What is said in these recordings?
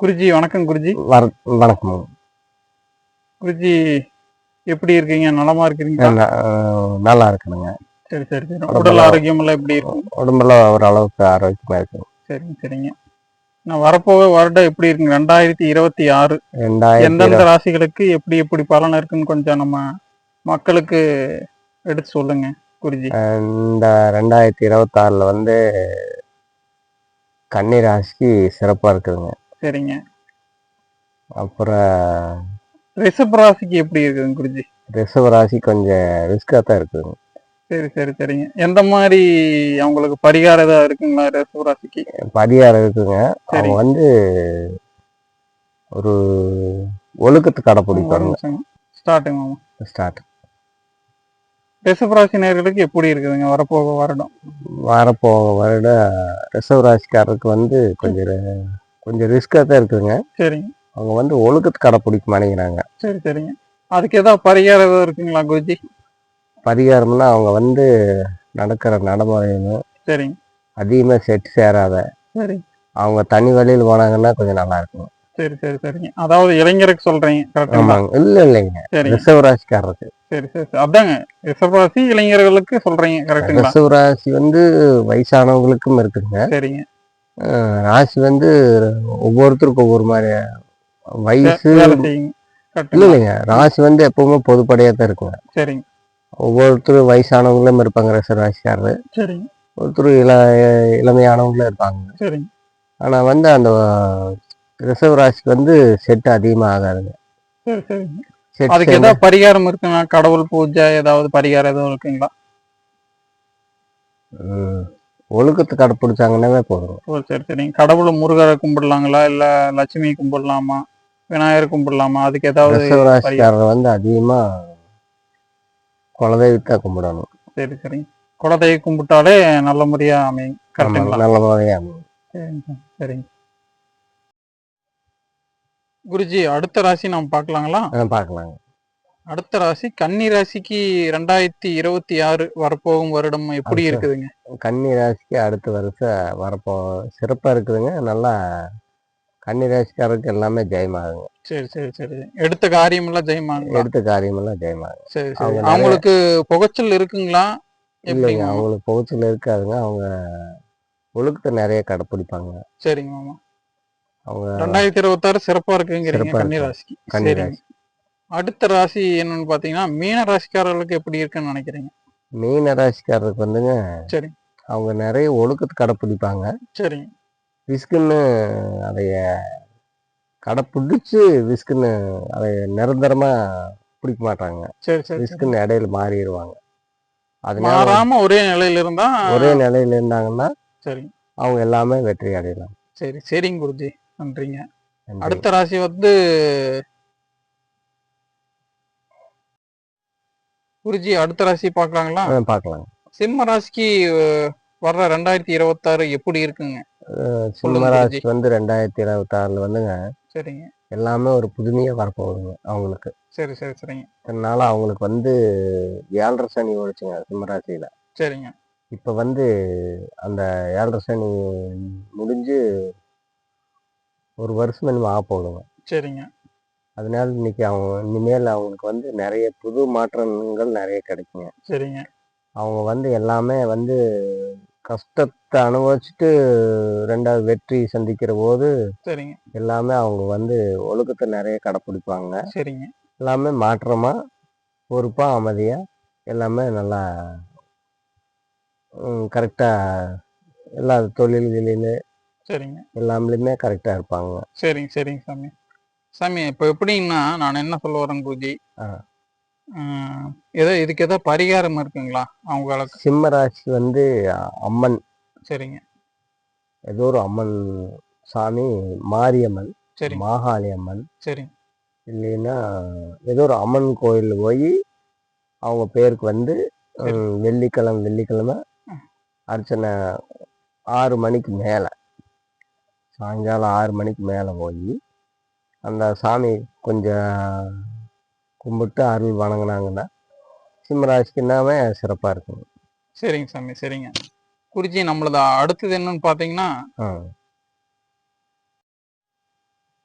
குருஜி வணக்கம் குருஜி. வணக்கம். குருஜி எப்படி இருக்கீங்க? நலமா அஹ் நல்லா இருக்குதுங்க சரி சரி சரி. உடல் ஆரோக்கியம் எல்லாம் எப்படி இருக்கும் உடம்புல ஓரளவுக்கு ஆரோக்கியமா இருக்கு. சரிங்க சரிங்க. நான் வரப்போக வருடம் எப்படி இருக்குங்க? ரெண்டாயிரத்தி இருபத்தி ஆறு. எந்தெந்த ராசிகளுக்கு எப்படி எப்படி பலன் இருக்குன்னு கொஞ்சம் நம்ம மக்களுக்கு எடுத்து சொல்லுங்க குருஜி. இந்த ரெண்டாயிரத்தி இருபத்தாறுல வந்து கன்னி ராசி சிறப்பா இருக்குதுங்க. சரிங்க. அப்புறம் ரிஷப ராசிக்கு எப்படி இருக்குதுங்க குருஜி? ரிஷப ராசி கொஞ்சம் ரிஸ்கா தான் இருக்குதுங்க சரி சரி சரிங்க. எந்த மாதிரி அவங்களுக்கு பரிகாரம் ஏதாவது இருக்குங்களா ரிஷப ராசிக்கு? பரிகாரம் இருக்குங்க. அவங்க வந்து ஒரு ஒழுக்கத்து கடைப்பிடிப்பாங்க ஸ்டார்டிங் மாமா. ஸ்டார்ட். ரிஷப ராசி நேர்களுக்கு எப்படி இருக்குதுங்க? வரப்போக வருடம். வரப்போக வருட ரிஷப ராசிக்காரருக்கு வந்து கொஞ்சம் கொஞ்சம் ரிஸ்கா தான் இருக்குதுங்க. சரிங்க. அவங்க வந்து ஒழுக்கத்து கடைப்பிடிக்க மாட்டேங்கிறாங்க சரி சரிங்க. அதுக்கு ஏதாவது பரிகாரம் ஏதாவது இருக்குங்களா குருஜி? பரிகாரம்னா அவங்க வந்து நடக்கிற நடைமுறைன்னு சரிங்க. அதிகமாக செட் சேராத. சரி. அவங்க தனி வழியில் போனாங்கன்னா கொஞ்சம் நல்லா இருக்கும். சரி சரி சரிங்க. அதாவது இளைஞருக்கு சொல்றீங்க ஆமாங்க. இல்லை இல்லைங்க. சரிங்க. ரிஷவராசிக்காரருக்கு சரி சரி அதாங்க. ரிஷபராசி இளைஞர்களுக்கு சொல்றீங்க கரெக்டுங்களா ரிஷவராசி வந்து வயசானவங்களுக்கும் இருக்குங்க சரிங்க. ராசி வந்து ஒவ்வொருத்தருக்கும் ஒவ்வொரு மாதிரி வயசு இல்லைங்க. ராசி வந்து எப்பவுமே பொதுப்படையாக தான் இருக்குங்க. சரிங்க. ஒவ்வொருத்தரும் வயசானவங்களும் இருப்பாங்க சரிங்க. ஒருத்தர் இள இளமையானவங்களும் இருப்பாங்க. ஆனால் வந்து அந்த ரிசர்வ் ராசிக்கு வந்து செட் அதிகமாக ஆகாதுங்க. அதுக்கு ஏதாவது பரிகாரம் இருக்குங்களா? கடவுள் பூஜை ஏதாவது பரிகாரம் எதுவும் இருக்குங்களா? ஒழுக்கத்தை கடைப்பிடிச்சாங்கன்னாவே போதும். ஓ சரி சரிங்க கடவுள் முருகரை கும்பிடலாங்களா? இல்ல லட்சுமி கும்பிடலாமா? விநாயகர் கும்பிடலாமா? அதுக்கு ஏதாவது ரிசர்வ் ராசிக்காரர் வந்து அதிகமாக குலதெய்வத்தை கும்பிடணும். சரி சரிங்க குலதெய்வ கும்பிட்டாலே நல்ல முறையா அமையும். கரெக்டுங்களா நல்ல முறையாக சரிங்க சரிங்க. குருஜி அடுத்த ராசி நாம் பார்க்கலாங்களா? பார்க்கலாங்க. அடுத்த ராசி கன்னி ராசிக்கு ரெண்டாயிரத்தி இருபத்தி ஆறு வரப்போகும் வருடம் எப்படி இருக்குதுங்க? கன்னி ராசிக்கு அடுத்த வருஷம் வரப்போ சிறப்பாக இருக்குதுங்க. நல்லா கன்னி ராசிக்காரருக்கு எல்லாமே ஜெயமாகுங்க. சரி சரி சரி. எடுத்த காரியம் எல்லாம் ஜெயமாங்களா எடுத்த காரியமெல்லாம் ஜெயமாகுங்க. சரி சரி. அவங்களுக்கு புகைச்சல் இருக்குங்களா? இல்லைங்க? அவங்களுக்கு புகைச்சல் இருக்காதுங்க. அவங்க ஒழுக்கத்தை நிறைய கடைப்பிடிப்பாங்க. சரிங்க மாமா. அவங்க ரெண்டாயிரத்தி இருபத்தாறு சிறப்பா இருக்குங்கிறீங்க கன்னி. ராசிக்கு. கன்னி ராசி. அடுத்த ராசி என்னன்னு பாத்தீங்கன்னா மீன ராசிக்காரர்களுக்கு எப்படி இருக்குன்னு நினைக்கிறீங்க? மீன ராசிக்காரருக்கு வந்துங்க சரி. அவங்க நிறைய ஒழுக்கத்தை கடைப்பிடிப்பாங்க. சரிங்க விஸ்குன்னு அதைய கடைப்பிடிச்சு விஸ்குன்னு அதை நிரந்தரமா பிடிக்க மாட்டாங்க. சரி சரி சரி. விஸ்குன்னு இடையில மாறிடுவாங்க. அதனால மாறாம ஒரே நிலையில இருந்தா ஒரே நிலையில இருந்தாங்கன்னா சரிங்க அவங்க எல்லாமே வெற்றி அடையலாம். சரி சரிங்க குருஜி. நன்றிங்க. நன்றி. அடுத்த ராசி வந்து குருஜி அடுத்த ராசி பார்க்கலாங்களா? பார்க்கலாம். சிம்ம ராசிக்கு வர்ற ரெண்டாயிரத்தி இருபத்தாறு எப்படி இருக்குங்க? சிம்ம ராசி வந்து ரெண்டாயிரத்தி இருபத்தி ஆறுல வந்துங்க சரிங்க. எல்லாமே ஒரு புதுமையா வரப்போகுதுங்க அவங்களுக்கு. சரி சரி சரிங்க. அதனால அவங்களுக்கு வந்து ஏழரை சனி ஓடிச்சுங்க சிம்மராசியில சரிங்க. இப்ப வந்து அந்த ஏழரை சனி முடிஞ்சு ஒரு வருஷம் என்னமோ ஆக போகுதுங்க சரிங்க. அதனால இன்னைக்கு அவங்க இனிமேல் அவங்களுக்கு வந்து நிறைய புது மாற்றங்கள் நிறைய கிடைக்குங்க. சரிங்க. அவங்க வந்து எல்லாமே வந்து கஷ்டத்தை அனுபவிச்சுட்டு ரெண்டாவது வெற்றி சந்திக்கிற போது சரிங்க. எல்லாமே அவங்க வந்து ஒழுக்கத்தை நிறைய கடைப்பிடிப்பாங்க. சரிங்க. எல்லாமே மாற்றமா பொறுப்பா அமைதியா எல்லாமே நல்லா கரெக்டாக எல்லா தொழில்களிலே சரிங்க. எல்லாமே கரெக்டாக இருப்பாங்க. சரிங்க சரிங்க சாமி. சாமி இப்போ எப்படின்னா நான் என்ன சொல்ல வரேன் குருஜி ஏதோ இதுக்கு ஏதோ பரிகாரம் இருக்குங்களா அவங்களுக்கு சிம்ம ராசி வந்து அம்மன். சரிங்க. ஏதோ ஒரு அம்மன் சாமி மாரியம்மன் சரிங்க மாகாளி அம்மன் சரிங்க இல்லைன்னா ஏதோ ஒரு அம்மன் கோயில் போய் அவங்க பேருக்கு வந்து சரி. வெள்ளிக்கிழமை வெள்ளிக்கிழமை. அர்ச்சனை ஆறு மணிக்கு மேலே. சாயங்காலம் ஆறு மணிக்கு மேலே போய் அந்த சாமி கொஞ்சம் கும்பிட்டு அருள் வணங்கினாங்கன்னா சிம்மராசிக்கு எல்லாமே சிறப்பாக இருக்குங்க சரிங்க சாமி சரிங்க. குருஜி நம்மளது அடுத்தது என்னன்னு பார்த்தீங்கன்னா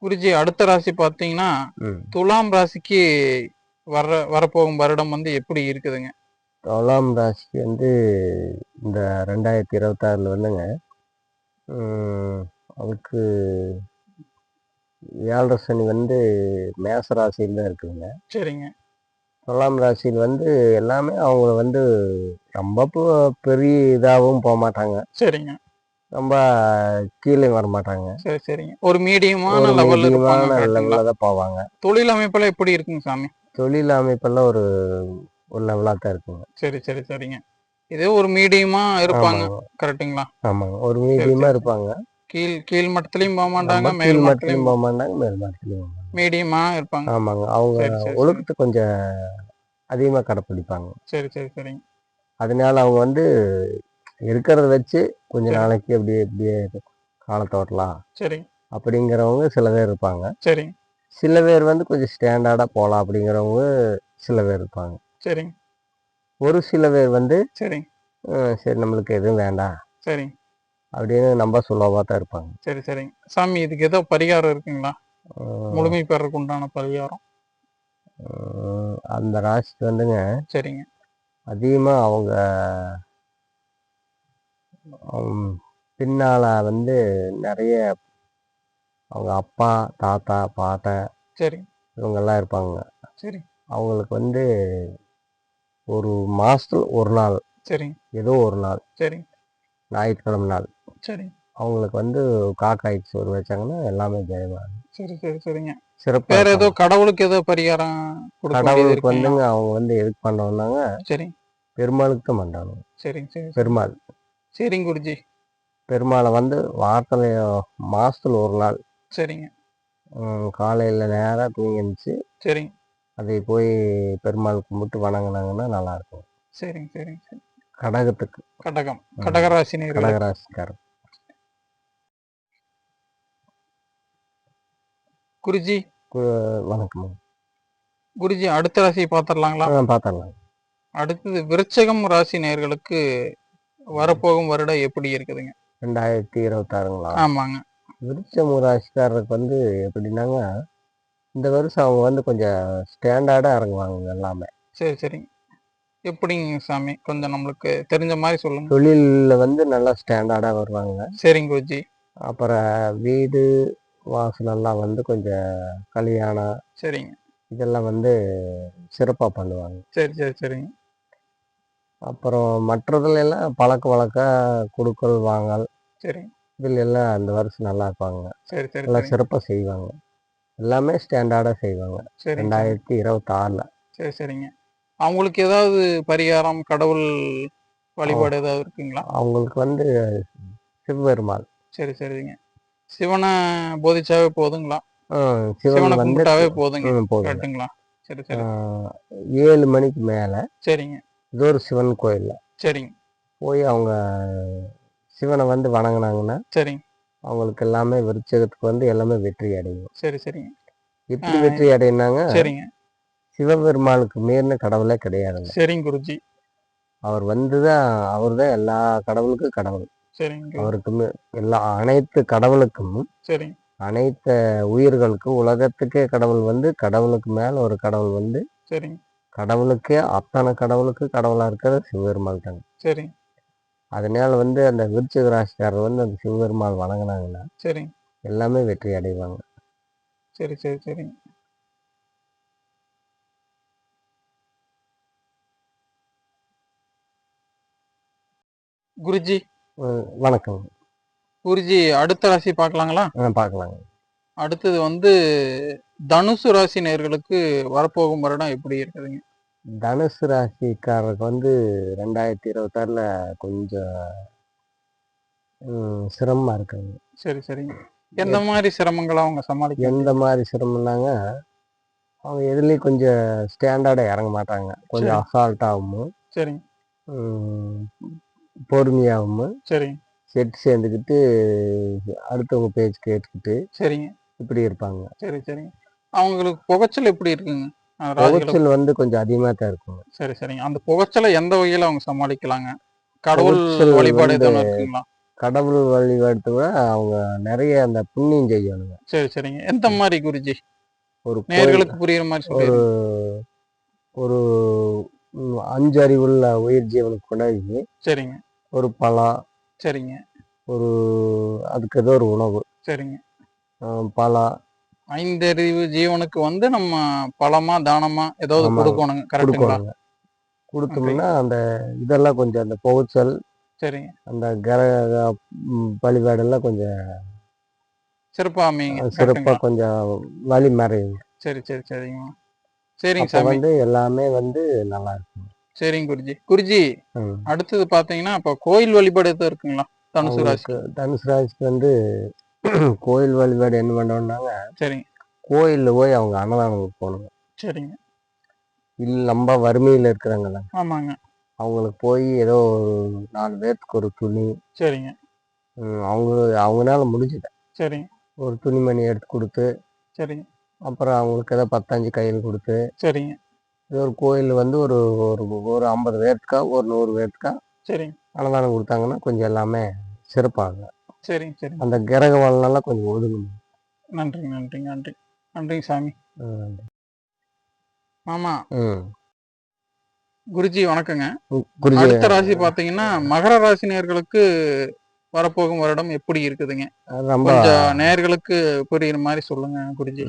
குருஜி அடுத்த ராசி பார்த்தீங்கன்னா துலாம் ராசிக்கு வர வரப்போகும் வருடம் வந்து எப்படி இருக்குதுங்க? துலாம் ராசிக்கு வந்து இந்த ரெண்டாயிரத்தி இருபத்தாறில் வந்துங்க அதுக்கு ஏழரை சனி வந்து மேச ராசியில் தான் இருக்குதுங்க. சரிங்க. துலாம் ராசியில் வந்து எல்லாமே அவங்க வந்து ரொம்ப பெரிய இதாகவும் போக மாட்டாங்க. சரிங்க. ரொம்ப கீழே வர மாட்டாங்க. சரி சரிங்க. ஒரு மீடியமான லெவல்ல தான் போவாங்க. தொழில் அமைப்பெல்லாம் எப்படி இருக்குங்க சாமி? தொழில் அமைப்பெல்லாம் ஒரு ஒரு லெவலாக தான் இருக்குங்க. சரி சரி சரிங்க. இதே ஒரு மீடியமா இருப்பாங்க. கரெக்ட்டுங்களா? ஆமாங்க. ஒரு மீடியமாக. இருப்பாங்க. கீழ் கீழ் மட்டத்திலயும் போக மாட்டாங்க மேல் மட்டத்திலயும் போக மாட்டாங்க மேல் மட்டத்திலையும் மீடியமா இருப்பாங்க. ஆமாங்க அவங்க சரி, சரி, சரி. ஒழுக்கத்தை கொஞ்சம் அதிகமாக கடைப்பிடிப்பாங்க. சரி சரி சரிங்க அதனால அவங்க வந்து இருக்கிறத வச்சு கொஞ்ச சரி. நாளைக்கு அப்படியே அப்படியே காலத்தை ஓட்டலாம் சரி. அப்படிங்கிறவங்க சில பேர் இருப்பாங்க. சரிங்க சில பேர் வந்து கொஞ்சம் ஸ்டாண்டர்டாக போகலாம் அப்படிங்கிறவங்க சில பேர் இருப்பாங்க. சரிங்க ஒரு சில பேர் வந்து "அஹ், சரி நம்மளுக்கு எதுவும் வேண்டாம். சரிங்க அப்படின்னு நம்ம சுலபமாக தான் இருப்பாங்க. சரி சரிங்க சாமி இதுக்கு ஏதோ பரிகாரம் இருக்குங்களா? முழுமை பெறக்கு உண்டான பரிகாரம். அந்த ராசிக்கு வந்துங்க சரிங்க. அதிகமாக அவங்க பின்னால வந்து நிறைய அவங்க அப்பா தாத்தா பாட்டன் சரி. இவங்கெல்லாம் இருப்பாங்க. சரி. அவங்களுக்கு வந்து ஒரு மாசத்துல ஒரு நாள். சரிங்க ஏதோ ஒரு நாள். சரி. ஞாயிற்றுக்கிழமை நாள். சரி. அவங்களுக்கு வந்து காக்காய்க்கு சோறு வச்சாங்கன்னா எல்லாமே ஜெயமா. சரி சரி சரிங்க. சிறப்பு வேற ஏதோ கடவுளுக்கு ஏதோ பரிகாரம் கடவுளுக்கு? வந்துங்க அவங்க வந்து எதுக்கு பண்ணோம்னாங்க சரி. பெருமாளுக்கு தான் சரிங்க சரி சரி. பெருமாள். சரிங்க குருஜி. பெருமாளை வந்து வாரத்துல மாசத்துல ஒரு நாள். சரிங்க. காலையில நேரா தூங்கி எழுந்துச்சு சரிங்க அதை போய் பெருமாள் கும்பிட்டு வணங்குனாங்கன்னா நல்லா இருக்கும். சரிங்க சரிங்க சரி. கடகத்துக்கு. கடகம். கடகராசி நேர்கள் குருஜி? வணக்கம். குருஜி அடுத்த ராசியை பார்த்துடலாங்களா? பார்த்துடலாம். அடுத்தது விருச்சகம் ராசி நேர்களுக்கு வரப்போகும் வருடம் எப்படி இருக்குதுங்க? ரெண்டாயிரத்தி இருபத்தாறுங்களா? ஆமாங்க. விருச்சம் ராசிக்காரருக்கு வந்து எப்படின்னாங்க இந்த வருஷம் அவங்க வந்து கொஞ்சம் ஸ்டாண்டர்டாக இறங்குவாங்க எல்லாமே. சரி சரிங்க எப்படிங்க சாமி? கொஞ்சம் நம்மளுக்கு தெரிஞ்ச மாதிரி சொல்லுங்க. தொழிலில் வந்து நல்லா ஸ்டாண்டர்டாக வருவாங்க. சரிங்க குருஜி. அப்புறம் வீடு வாசலெல்லாம் வந்து கொஞ்சம் கல்யாணம் சரிங்க. இதெல்லாம் வந்து சிறப்பாக பண்ணுவாங்க. சரி சரி சரிங்க. அப்புறம் மற்றதுல எல்லாம் பழக்க வழக்க கொடுக்கல் வாங்கல் சரிங்க இதில் எல்லாம் அந்த வருஷம் நல்லா இருப்பாங்க. சரி சரி நல்லா. சிறப்பாக செய்வாங்க. எல்லாமே ஸ்டாண்டர்டாக செய்வாங்க. சரிங்க ரெண்டாயிரத்தி இருபத்தாறில். சரி சரிங்க. அவங்களுக்கு ஏதாவது பரிகாரம் கடவுள் வழிபாடு ஏதாவது இருக்குங்களா? அவங்களுக்கு வந்து சிவபெருமாள் சரி சரிங்க. சிவனை போதிச்சாவே போதுங்களா? சிவனை கும்பிட்டாவே போதுங்க. ம், போதுங்க. கரெக்டுங்களா சரி சரி. ஏழு மணிக்கு மேலே சரிங்க. ஒரு சிவன் கோயிலில். சரிங்க. போய் அவங்க சிவனை வந்து வணங்குனாங்கன்னா சரிங்க. அவங்களுக்கு எல்லாமே விருச்சகத்துக்கு வந்து எல்லாமே வெற்றி அடையும். சரி சரிங்க. எப்படி வெற்றி அடையினாங்க சரிங்க. சிவபெருமானுக்கு மீறின கடவுளே கிடையாதுங்க. சரிங்க குருஜி. அவர் வந்து தான் அவர் தான் எல்லா கடவுளுக்கும் கடவுள். சரிங்க. குரு- அவருக்கு மீ- எல்லா அனைத்து கடவுளுக்கும் சரிங்க அனைத்து உயிர்களுக்கும் உலகத்துக்கே கடவுள் வந்து கடவுளுக்கு மேல ஒரு கடவுள் வந்து சரிங்க கடவுளுக்கே அத்தனை கடவுளுக்கு கடவுளா இருக்கிறது சிவபெருமாள் தாங்க. சரிங்க அதனால வந்து அந்த விருச்சிக ராசிக்காரர் வந்து அந்த சிவபெருமாள் வணங்குனாங்கன்னா சரிங்க எல்லாமே வெற்றி அடைவாங்க. சரி சரி சரிங்க குருஜி. வணக்கம். குருஜி அடுத்த ராசி பார்க்கலாங்களா? பார்க்கலாங்க. அடுத்தது வந்து தனுசு ராசி நேர்களுக்கு வரப்போகும் வருடம் எப்படி இருக்குதுங்க? தனுசு ராசிக்காரருக்கு வந்து ரெண்டாயிரத்தி இருபத்தாறுல கொஞ்சம் ம், சிரமமா இருக்குங்க. சரி சரிங்க. எந்த மாதிரி சிரமங்களை அவங்க சமாளிக்க எந்த மாதிரி சிரமம்னாங்க அவங்க எதுலேயும் கொஞ்சம் ஸ்டாண்டர்டாக இறங்க மாட்டாங்க. கொஞ்சம் அசால்ட்டாகவும் சரிங்க. பொறுமையாகவும் சரிங்க. செட் சேர்ந்துக்கிட்டு அடுத்தவங்க பேச்சு கேட்டுக்கிட்டு சரிங்க. இப்படி இருப்பாங்க. சரி சரிங்க அவங்களுக்கு புகைச்சல் எப்படி இருக்குங்க? புகைச்சல் வந்து கொஞ்சம் அதிகமாக தான் இருக்குங்க. சரி சரிங்க. அந்த புகைச்சலை எந்த வகையில அவங்க சமாளிக்கலாங்க? கடவுள் வழிபாடு வந்து- எதுவும் இருக்குங்களா? கடவுள் வழிபாட்டு விட அவங்க நிறைய அந்த புண்ணியம் செய்யணுங்க. சரி சரிங்க. எந்த மாதிரி குருஜி? ஒரு நேர்களுக்கு புரியுற மாதிரி ஒரு ஒரு அஞ்சு அறிவுள்ள உயிர் ஜீவனுக்கு கொண்டாடி சரிங்க. ஒரு பழம் சரிங்க. ஒரு அதுக்கு ஏதோ ஒரு உணவு. சரிங்க. பழம். ஐந்தறிவு ஜீவனுக்கு வந்து நம்ம பழமா தானமா ஏதாவது. கொடுக்கணுங்க கரெக்டுங்களா கொடுத்தோம்னா அந்த இதெல்லாம் கொஞ்சம் அந்த புகைச்சல் சரிங்க. அந்த கிரக வழிபாடெல்லாம் கொஞ்சம் சிறப்பா அமைங்க சிறப்பாக கொஞ்சம் வழி மறையுங்க. சரி சரி சரிங்க அப்போ சாமி. வந்து எல்லாமே வந்து நல்லா இருக்கும். சரிங்க குருஜி. குருஜி. அடுத்தது பாத்தீங்கன்னா இப்போ கோயில் வழிபாடு எதுவும் இருக்குங்களா? தனுசு ராசி அவங்களுக்கு தனுசு ராசிக்கு வந்து கோயில் வழிபாடு என்ன பண்ணோம்னாங்க சரிங்க. கோயிலில் போய் அவங்க அன்னதானம் போகணுங்க. சரிங்க. இல்லை நம்ம வறுமையில் இருக்கிறாங்கல்ல ஆமாங்க. அவங்களுக்கு போய் ஏதோ நாலு பேர்த்துக்கு ஒரு துணி. சரிங்க. அவங்க அவங்களால முடிஞ்சது. சரிங்க. ஒரு துணிமணி எடுத்து கொடுத்து சரிங்க. அப்புறம் அவங்களுக்கு ஏதோ பத்தஞ்சு கையில் கொடுத்து சரிங்க. இது ஒரு கோயில் வந்து ஒரு ஒரு ஒரு ஐம்பது பேர்த்துக்கா ஒரு நூறு பேர்த்துக்கா சரிங்க. அன்னதானம் கொடுத்தாங்கன்னா கொஞ்சம் எல்லாமே சிறப்பாங்க சரிங்க சரிங்க. அந்த கிரக வளனெல்லாம் கொஞ்சம் ஒதுங்கணும். நன்றிங்க நன்றிங்க நன்றி. நன்றிங்க சாமி. மாமா. ம். குருஜி வணக்கங்க. குருஜி. அடுத்த ராசி பாத்தீங்கன்னா மகர ராசி நேர்களுக்கு வரப்போகும் வருடம் எப்படி இருக்குதுங்க? ரொம்ப கொஞ்சம் நேர்களுக்கு புரியுற மாதிரி சொல்லுங்க குருஜி.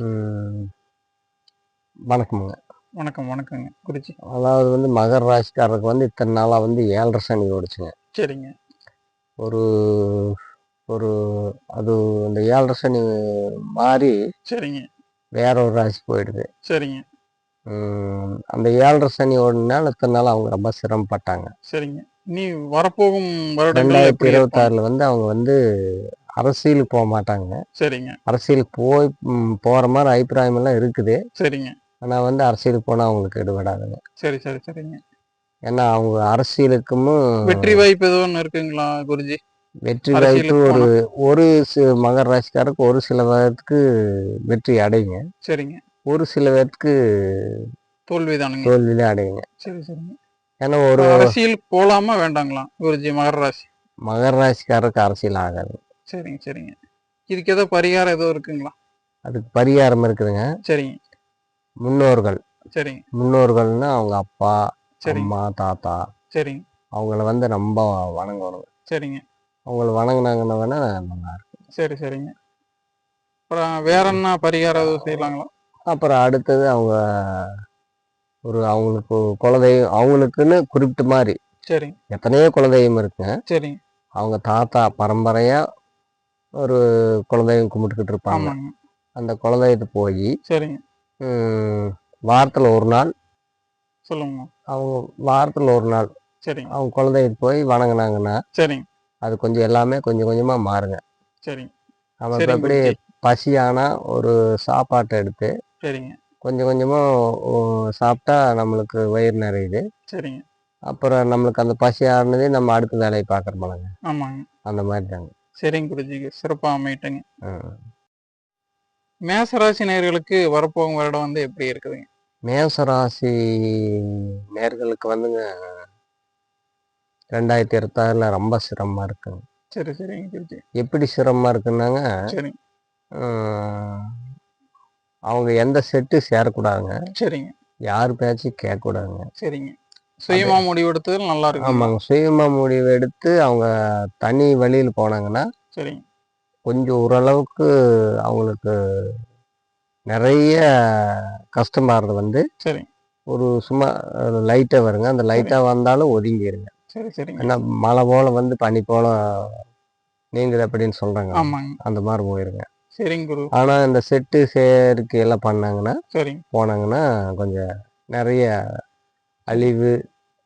வணக்கமுங்க. வணக்கம் வணக்கங்க. குருஜி அதாவது வந்து மகர ராசிக்காரருக்கு வந்து இத்தனை நாளாக வந்து ஏழரை சனி ஓடிச்சுங்க. சரிங்க. ஒரு ஒரு அது அந்த ஏழரை சனி மாறி சரிங்க. வேற ஒரு ராசி போயிடுது. சரிங்க. அந்த ஏழரை சனி ஓடினால இத்தனை நாள் அவங்க ரொம்ப சிரமப்பட்டாங்க. சரிங்க. இனி வரப்போகும் ரெண்டாயிரத்தி இருக்கும்? இருபத்தாறுல வந்து அவங்க வந்து அரசியலுக்கு போக மாட்டாங்க. சரிங்க. அரசியலுக்கு போய் போற மாதிரி அபிப்பிராயம் எல்லாம் இருக்குது. சரிங்க. ஆனா வந்து அரசியலுக்கு போனா அவங்களுக்கு எடுபடாதுங்க சரி சரி சரிங்க. ஏன்னா அவங்க அரசியலுக்கும் வெற்றி வாய்ப்பு ஏதோ ஒன்று இருக்குங்களா குருஜி? வெற்றி வாய்ப்பு ஒரு ஒரு மகர ராசிக்காரருக்கு ஒரு சில பேர்த்துக்கு வெற்றி அடையுங்க. சரிங்க. ஒரு சில பேர்த்துக்கு தோல்விதானுங்க. தோல்வியிலே அடையுங்க. சரி சரிங்க. ஏன்னா ஒரு அரசியல் போலாமா வேண்டாங்களா குருஜி மகர ராசி? மகர ராசிக்காரருக்கு அரசியல் ஆகாது. சரிங்க சரிங்க. இதுக்கு ஏதோ பரிகாரம் ஏதோ இருக்குங்களா? அதுக்கு பரிகாரம் இருக்குதுங்க. சரிங்க. முன்னோர்கள். சரிங்க முன்னோர்கள்னா அவங்க அப்பா சரிங்க அம்மா தாத்தா. சரிங்க அவங்கள வந்து ரொம்ப வணங்கணும் சரிங்க. அவங்கள வணங்கினாங்கன்னா வேணா நல்லா இருக்கும். சரி சரிங்க. அப்புறம் வேற என்ன பரிகாரம் எதுவும் செய்யலாங்களா? அப்புறம் அடுத்தது அவங்க ஒரு அவங்களுக்கு குலதெய்வம் அவங்களுக்குன்னு குறிப்பிட்ட மாதிரி சரிங்க எத்தனையோ குலதெய்வம் இருக்குங்க. சரிங்க அவங்க தாத்தா பரம்பரையா ஒரு குலதெய்வம் கும்பிட்டுக்கிட்டு இருப்பாங்க. ஆமாங்க. அந்த குலதெய்வத்தை போய் சரிங்க. வாரத்தில் ஒரு நாள். சொல்லுங்க. அவங்க வாரத்தில் ஒரு நாள். சரிங்க. அவங்க குலதெய்வத்தை போய் வணங்குனாங்கன்னா சரிங்க. அது கொஞ்சம் எல்லாமே கொஞ்சம் கொஞ்சமாக மாறுங்க. சரிங்க. சரிங்க அப்படி குருஜி. பசியானா ஒரு சாப்பாட்டை எடுத்து சரிங்க. கொஞ்சம் கொஞ்சமாக சாப்பிட்டா நம்மளுக்கு வயிறு நிறையுது. சரிங்க. அப்புறம் நம்மளுக்கு அந்த பசி ஆறுனதே நம்ம அடுத்த வேலையை பார்க்குறோம்லங்க ஆமாங்க. அந்த மாதிரி தாங்க. சரிங்க குருஜி சிறப்பா அமையிட்டுங்க. மேசராசி நேயர்களுக்கு வரப்போகும் வருடம் வந்து எப்படி இருக்குதுங்க? மேசராசி நேர்களுக்கு வந்துங்க ரெண்டாயிரத்தி இருபத்தாறுல ரொம்ப சிரமமா இருக்குங்க. சரி சரிங்க எப்படி சிரமமா இருக்குன்னாங்க ம், அவங்க எந்த செட்டு சேரக்கூடாதுங்க. சரிங்க. யார் பேச்சும் கேட்கக்கூடாதுங்க. சரிங்க. சுயமா முடிவெடுத்தது நல்லா இருக்கு ஆமாங்க. சுயமா முடிவு எடுத்து அவங்க தனி வழியில் போனாங்கன்னா சரிங்க. கொஞ்சம் ஓரளவுக்கு அவங்களுக்கு நிறைய கஷ்டமாகிறது வந்து சரிங்க ஒரு சும்மா லைட்டாக வருங்க. அந்த லைட்டாக வந்தாலும் ஒதுங்கிடுங்க சரி சரிங்க. ஏன்னா மழை போல வந்து பனி போல நீங்குது அப்படின்னு சொல்றாங்க. ஆமாங்க. அந்த மாதிரி போயிருங்க. சரிங்க குரு. ஆனா இந்த செட்டு சேர்க்கை எல்லாம் பண்ணாங்கன்னா சரிங்க. போனாங்கன்னா கொஞ்சம் நிறைய அழிவு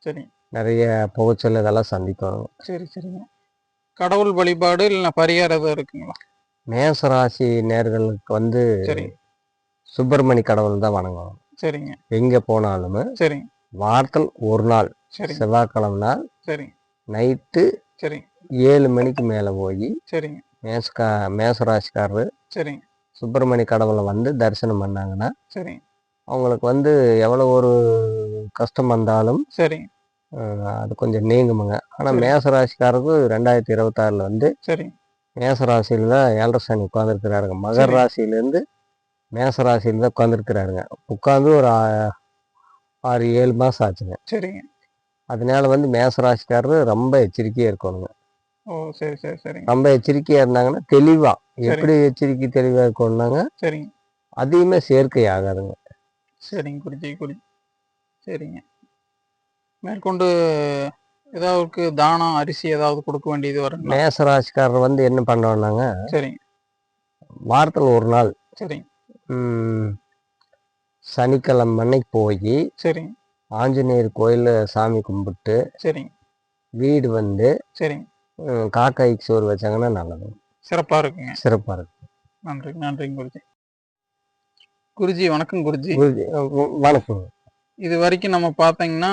சரிங்க நிறைய புகைச்சல் இதெல்லாம் சந்திப்பாங்க சரி சரிங்க. கடவுள் வழிபாடு இல்லைன்னா பரிகாரம் இருக்குங்களா? மேசராசி நேர்களுக்கு வந்து சரிங்க சுப்பிரமணி கடவுள் தான் வணங்கணும் சரிங்க. எங்க போனாலும் சரிங்க வாரத்தில் ஒரு நாள் சரிங்க செவ்வாய்க்கிழமை நாள் சரிங்க நைட்டு சரிங்க ஏழு மணிக்கு மேலே போய் சரிங்க. மேசக்கா மேசராசிக்காரரு சரிங்க சுப்பிரமணி கடவுளை வந்து தரிசனம் பண்ணாங்கன்னா சரிங்க அவங்களுக்கு வந்து எவ்வளோ ஒரு கஷ்டம் வந்தாலும் அஹ் அது கொஞ்சம் நீங்குமுங்க. ஆனால் சரி. மேச ராசிக்காரருக்கு ரெண்டாயிரத்தி இருபத்தாறில் வந்து சரிங்க மேச ராசியில் தான் ஏழரை சனி உட்காந்துருக்கிறாருங்க மகர சரி. ராசியிலேருந்து மேச ராசியில் தான் உட்காந்துருக்கிறாருங்க உட்காந்து ஒரு ஆறு ஏழு மாதம் ஆச்சுங்க. சரிங்க. அதனால வந்து மேச ராசிக்காரரு ரொம்ப எச்சரிக்கையாக இருக்கணுங்க. ஓ சரி சரி சரிங்க. ரொம்ப எச்சரிக்கையாக இருந்தாங்கன்னா தெளிவாக சரி. எப்படி எச்சரிக்கை தெளிவாக இருக்கணும்னாங்க சரிங்க. அதிகமே சேர்க்கை ஆகாதுங்க. சரிங்க குருஜி குருஜி சரிங்க. மேற்கொண்டு ஏதாவது தானம் அரிசி ஏதாவது கொடுக்க வேண்டியது வருங்களா மேச ராசிக்காரர் வந்து என்ன பண்ணோம்னாங்க சரிங்க. வாரத்தில் ஒரு நாள் சரிங்க. ம், சனிக்கிழமை அன்னைக்கு போய் சரிங்க. ஆஞ்சநேயர் கோயிலில் சாமி கும்பிட்டு சரிங்க. வீடு வந்து சரிங்க. காக்காய்க்கு சோறு வச்சாங்கன்னா நல்லது. சிறப்பா இருக்குங்க. சிறப்பாக இருக்கும் நன்றி நன்றிங்க குருஜி. குருஜி வணக்கம் குருஜி. குருஜி, வணக்கம். இது வரைக்கும் நம்ம பார்த்தீங்கன்னா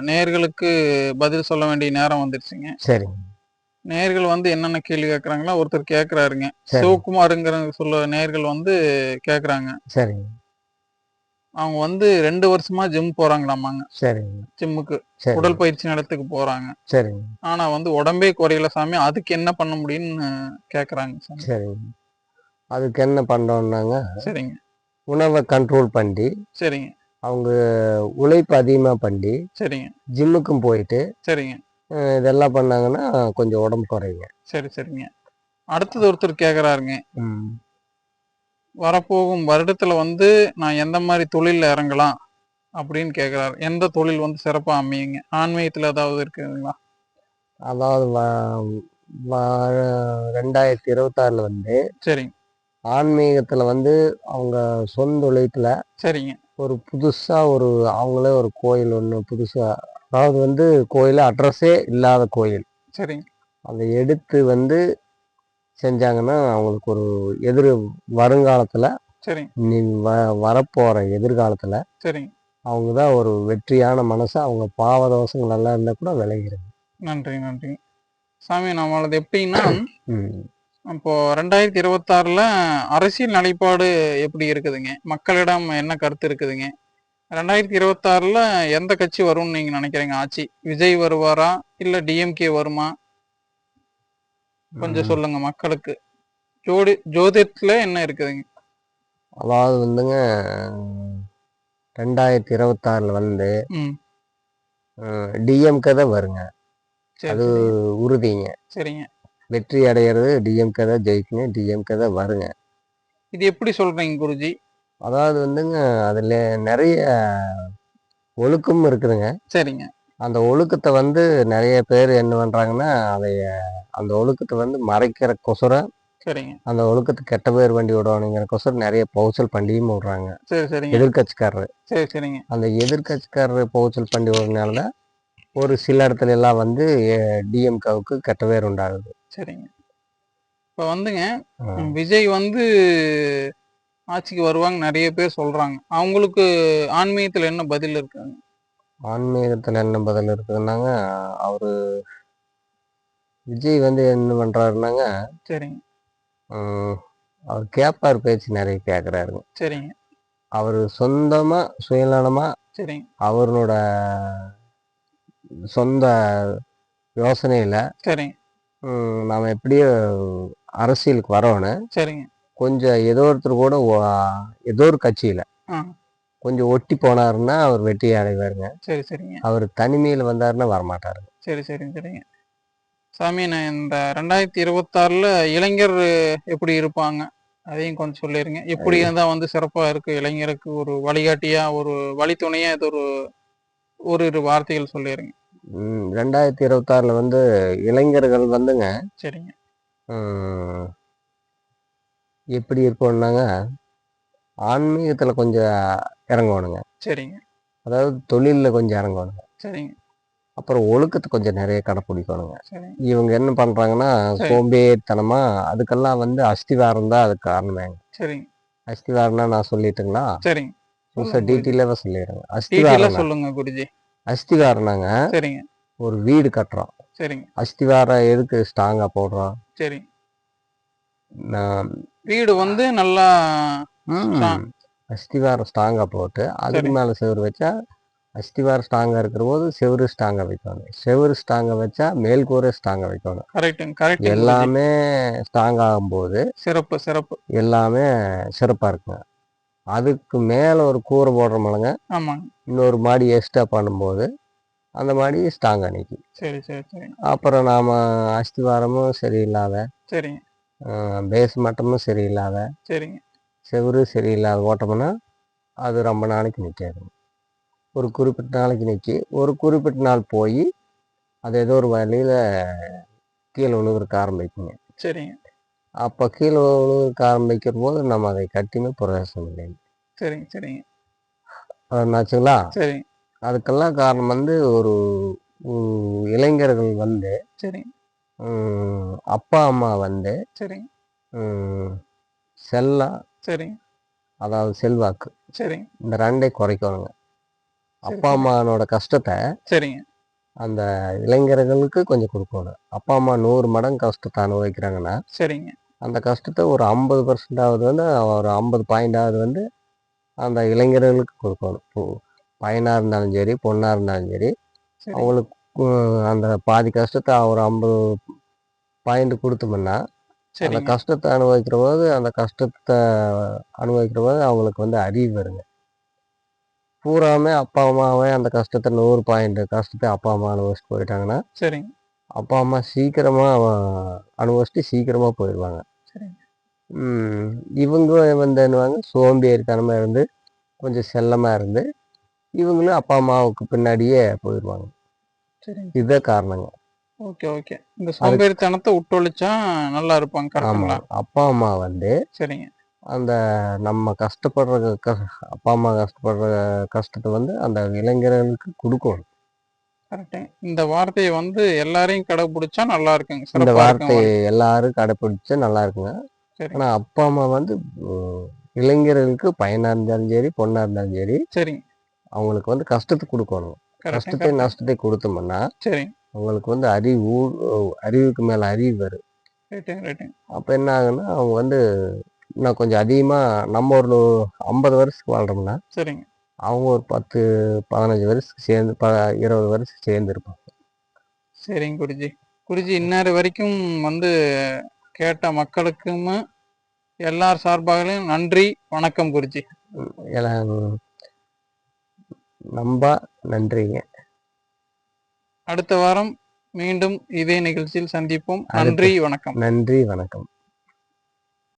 நேர்களுக்கு பதில் சொல்ல வேண்டிய நேரம் வந்துருச்சுங்க. சரிங்க நேர்கள் வந்து என்னென்ன கேள்வி கேட்குறாங்களோ ஒருத்தர் கேட்குறாருங்க. சரி. சிவகுமாருங்கிற சொல்ல நேர்கள் வந்து கேட்குறாங்க. சரிங்க அவங்க வந்து ரெண்டு வருஷமா ஜிம் போறாங்களாமாங்க. சரிங்க ஜிம்முக்கு சரி. உடல் பயிற்சி நிலத்துக்கு போறாங்க. சரிங்க ஆனா வந்து உடம்பே குறையல சாமி அதுக்கு என்ன பண்ண முடியும்னு கேக்குறாங்க சரிங்க அதுக்கு என்ன பண்ணோம்னாங்க சரிங்க. உணவை கண்ட்ரோல் பண்ணி சரிங்க. அவங்க உழைப்பு அதிகமாக பண்ணி சரிங்க. ஜிம்முக்கும் போயிட்டு சரிங்க. இதெல்லாம் பண்ணாங்கன்னா கொஞ்சம் உடம்பு குறையுங்க. சரி சரிங்க. அடுத்தது ஒருத்தர் கேக்குறாருங்க. ம். வரப்போகும் வருடத்துல வந்து நான் எந்த மாதிரி தொழில்ல இறங்கலாம் அப்படின்னு கேக்குறாரு. எந்த தொழில் வந்து சிறப்பா அமையுங்க? ஆன்மீகத்துல ஏதாவது இருக்குதுங்களா? அதாவது ரெண்டாயிரத்தி இருபத்தாறில் வந்து சரிங்க. ஆன்மீகத்துல வந்து அவங்க சொந்த உழைத்துல சரிங்க. ஒரு புதுசா ஒரு அவங்களே ஒரு கோயில் ஒன்று புதுசா அதாவது வந்து கோயில் அட்ரஸே இல்லாத கோயில். சரிங்க அதை எடுத்து வந்து செஞ்சாங்கன்னா அவங்களுக்கு ஒரு எதிர் வருங்காலத்துல சரிங்க நீ வ வரப்போற எதிர்காலத்துல சரிங்க அவங்க தான் ஒரு வெற்றியான மனசு அவங்க பாவ தோஷங்கள் நல்லா இருந்தா கூட விளைகிறது நன்றி நன்றி. சாமி நம்மளது எப்படின்னா ம் இப்போ ரெண்டாயிரத்தி இருபத்தாறுல அரசியல் நிலைப்பாடு எப்படி இருக்குதுங்க? மக்களிடம் என்ன கருத்து இருக்குதுங்க? ரெண்டாயிரத்தி இருபத்தாறுல எந்த கட்சி வரும்னு நீங்க நினைக்கிறீங்க? ஆட்சி. விஜய் வருவாரா? இல்ல டிஎம்கே வருமா? கொஞ்சம் சொல்லுங்க மக்களுக்கு. ஜோடி ஜோதிடத்துல என்ன இருக்குதுங்க? அதாவது வந்துங்க ரெண்டாயிரத்தி இருபத்தாறுல வந்து டிஎம்கே தான் வருங்க. சரி அது. உறுதிங்க. சரிங்க. வெற்றி அடையிறது டிஎம்கே தான் ஜெயிக்குங்க டிஎம்கே தான் வருங்க. இது எப்படி சொல்றீங்க குருஜி? அதாவது வந்துங்க அதுல நிறைய ஒழுக்கம் இருக்குதுங்க. சரிங்க. அந்த ஒழுக்கத்தை வந்து நிறைய பேர் என்ன பண்றாங்கன்னா அதை அந்த ஒழுக்கத்தை வந்து மறைக்கிற கொசரம் சரிங்க. அந்த ஒழுக்கத்துக்கு கெட்ட பேர் வண்டி விடணுங்கிற கொசரம் நிறைய பவுச்சல் பண்டியும் விடுறாங்க சரி சரிங்க. எதிர்கட்சிக்காரரு சரி சரிங்க. அந்த எதிர்கட்சிக்காரரு பவுச்சல் பண்டி விடுறதுனால தான் ஒரு சில இடத்துல எல்லாம் வந்து டிஎம்கவுக்கு கெட்ட பேர் உண்டாகுது. சரிங்க. இப்போ வந்துங்க விஜய் வந்து ஆட்சிக்கு வருவாங்க நிறைய பேர் சொல்றாங்க. அவங்களுக்கு ஆன்மீகத்துல என்ன பதில் இருக்காங்க? ஆன்மீகத்தில் என்ன பதில் இருக்குதுன்னாங்க அவரு விஜய் வந்து என்ன பண்றாருன்னாங்க சரிங்க. அவர் கேட்பார் பேச்சு நிறைய கேட்குறாருங்க சரிங்க. அவர் சொந்தமா சுயநலமா சரிங்க. அவரோட சொந்த யோசனையில சரிங்க. நாம எப்படியோ அரசியலுக்கு வரணும் சரிங்க. கொஞ்சம் ஏதோ ஒருத்தர் கூட ஏதோ ஒரு கட்சியில கொஞ்சம் ஒட்டி போனாருன்னா அவர் வெற்றி அடைவாருங்க. சரி சரிங்க. அவர் தனிமையில் வந்தாருன்னா வரமாட்டாரு. சரி சரிங்க சரிங்க. சாமி நான் இந்த ரெண்டாயிரத்தி இருபத்தாறுல இளைஞர் எப்படி இருப்பாங்க? அதையும் கொஞ்சம் சொல்லிருங்க. எப்படி இருந்தா வந்து சிறப்பா இருக்கு? இளைஞருக்கு ஒரு வழிகாட்டியா ஒரு வழித்துணையா இது ஒரு ஒரு இரு வார்த்தைகள் சொல்லிருங்க. ம், ரெண்டாயிரத்தி இருபத்தாறுல வந்து இளைஞர்கள் வந்துங்க. சரிங்க. எப்படி இருப்போம்னாங்க ஆன்மீகத்துல கொஞ்சம் இறங்கணுங்க சரிங்க. அதாவது தொழில்ல கொஞ்சம் இறங்கணுங்க சரிங்க. அப்புறம் ஒழுக்கத்தை கொஞ்சம் நிறைய கடைப்பிடிக்கணுங்க இவங்க என்ன பண்றாங்கன்னா சரி. சோம்பேறித்தனமா அதுக்கெல்லாம் வந்து அஸ்திவாரம் தான் அதுக்கு காரணமேங்க சரிங்க அஸ்திவாரம்னா நான் சொல்லிட்டுங்களா? சரிங்க. டீட்டெயிலாக சொல்லிடுறேங்க. அஸ்திவாரம் சொல்லுங்க குருஜி. அஸ்திவாரம்னாங்க. சரிங்க. ஒரு வீடு கட்டுறோம் சரிங்க. அஸ்திவாரம் எதுக்கு ஸ்ட்ராங்கா போடுறோம் நான் வீடு வந்து நல்லா அஸ்திவாரம் ஸ்ட்ராங்கா போட்டு அதுக்கு சரி. மேல சுவர் வச்சா அஸ்திவாரம் ஸ்ட்ராங்காக இருக்கிற போது செவுரு ஸ்ட்ராங்காக வைக்கணும் செவுரு ஸ்ட்ராங்காக வச்சா மேல் கூரை ஸ்ட்ராங்காக வைக்கணும் கரெக்ட் எல்லாமே ஸ்ட்ராங் ஆகும்போது சிறப்பு சிறப்பு. எல்லாமே சிறப்பாக இருக்குங்க. அதுக்கு மேலே ஒரு கூரை போடுறோமில்லங்க ஆமாங்க. இன்னொரு மாடி எக்ஸ்ட்ரா பண்ணும்போது அந்த மாடி ஸ்ட்ராங்காக நிற்கும் சரி சரி சரிங்க. அப்புறம் நாம் அஸ்திவாரமும் சரியில்லாத சரிங்க. பேஸ் மட்டமும் சரியில்லாத சரிங்க. செவுரு சரியில்லாத ஓட்டம்னா அது ரொம்ப நாளைக்கு நிற்காது ஒரு குறிப்பிட்ட நாளைக்கு நிற்கி ஒரு குறிப்பிட்ட நாள் போய் அது ஏதோ ஒரு வழியில் கீழே விழுகிறதுக்கு ஆரம்பிக்குங்க. சரிங்க. அப்போ கீழே விழுகிறதுக்கு ஆரம்பிக்கிற போது நம்ம அதை கட்டியுமே பிரயோசனம் இல்லைங்க சரிங்க சரிங்க. என்னாச்சுங்களா? சரிங்க அதுக்கெல்லாம் காரணம் வந்து ஒரு இளைஞர்கள் வந்து ம், அப்பா அம்மா வந்து சரிங்க ம், செல்லம் சரிங்க அதாவது செல்வாக்கு. சரிங்க இந்த ரெண்டை குறைக்கணுங்க. அப்பா அம்மானோட கஷ்டத்தை சரிங்க. அந்த இளைஞர்களுக்கு கொஞ்சம் கொடுக்கணும். அப்பா அம்மா நூறு மடங்கு கஷ்டத்தை அனுபவிக்கிறாங்கன்னா சரிங்க. அந்த கஷ்டத்தை ஒரு ஐம்பது பர்சன்டாவது வந்து ஒரு ஐம்பது பாயிண்டாவது வந்து அந்த இளைஞர்களுக்கு கொடுக்கணும். பையனாக இருந்தாலும் சரி பொண்ணாக இருந்தாலும் சரி அவங்களுக்கு அந்த பாதி கஷ்டத்தை ஒரு ஐம்பது பாயிண்ட் கொடுத்தோம்னா அந்த கஷ்டத்தை அனுபவிக்கிற போது அந்த கஷ்டத்தை அனுபவிக்கிற போது அவங்களுக்கு வந்து அறிவு வருங்க. பூராமே அப்பா அம்மாவே அந்த கஷ்டத்தை நூறு பாயிண்ட் கஷ்டத்தை அப்பா அம்மா அனுபவிச்சுட்டு போயிட்டாங்கன்னா சரிங்க. அப்பா அம்மா சீக்கிரமா அவ- அனுபவிச்சுட்டு சீக்கிரமா போயிடுவாங்க. இவங்க வந்து என்னவாங்க சோம்பேறித்தனமா இருந்து கொஞ்சம் செல்லமா இருந்து இவங்களும் அப்பா அம்மாவுக்கு பின்னாடியே போயிடுவாங்க இதுதான் காரணங்க. Okay okay. இந்த சோம்பேறித்தனத்தை விட்டொழிச்சா நல்லா இருப்பாங்க ஆமா. அப்பா அம்மா வந்து சரிங்க. அந்த நம்ம கஷ்டப்படுற அப்பா அம்மா கஷ்டப்படுற கஷ்டத்தை வந்து அந்த இளைஞர்களுக்கு கொடுக்கணும். இந்த வார்த்தையை வந்து எல்லாரையும் கடைபிடிச்சா நல்லா இருக்குங்க. இந்த சிறப்பா வார்த்தை இருக்கும் எல்லாரும் கடைப்பிடிச்சா நல்லா இருக்குங்க. சரி ஆனா அப்பா அம்மா வந்து இளைஞர்களுக்கு பையனா இருந்தாலும் சரி பொண்ணா இருந்தாலும் சரி சரிங்க. அவங்களுக்கு வந்து கஷ்டத்தை கொடுக்கணும். கஷ்டத்தை நஷ்டத்தை கொடுத்தோம்னா சரிங்க. அவங்களுக்கு வந்து அறிவு அறிவுக்கு மேல அறிவு வரும். அப்ப என்ன ஆகுன்னா அவங்க வந்து இன்னும் கொஞ்சம் அதிகமா நம்ம ஒரு ஐம்பது வருஷத்துக்கு வாழ்றோம்னா சரிங்க. அவங்க ஒரு பத்து பதினஞ்சு வருஷத்துக்கு சேர்ந்து ப இருபது வருஷத்துக்கு சேர்ந்து இருப்பாங்க சரிங்க குருஜி. குருஜி இந்நேரம் வரைக்கும் வந்து கேட்ட மக்களுக்கும் எல்லார் சார்பாகலையும் நன்றி வணக்கம் குருஜி. எல்லாம் நம்பா நன்றிங்க. அடுத்த வாரம் மீண்டும் இதே நிகழ்ச்சியில் சந்திப்போம். நன்றி வணக்கம். நன்றி வணக்கம்.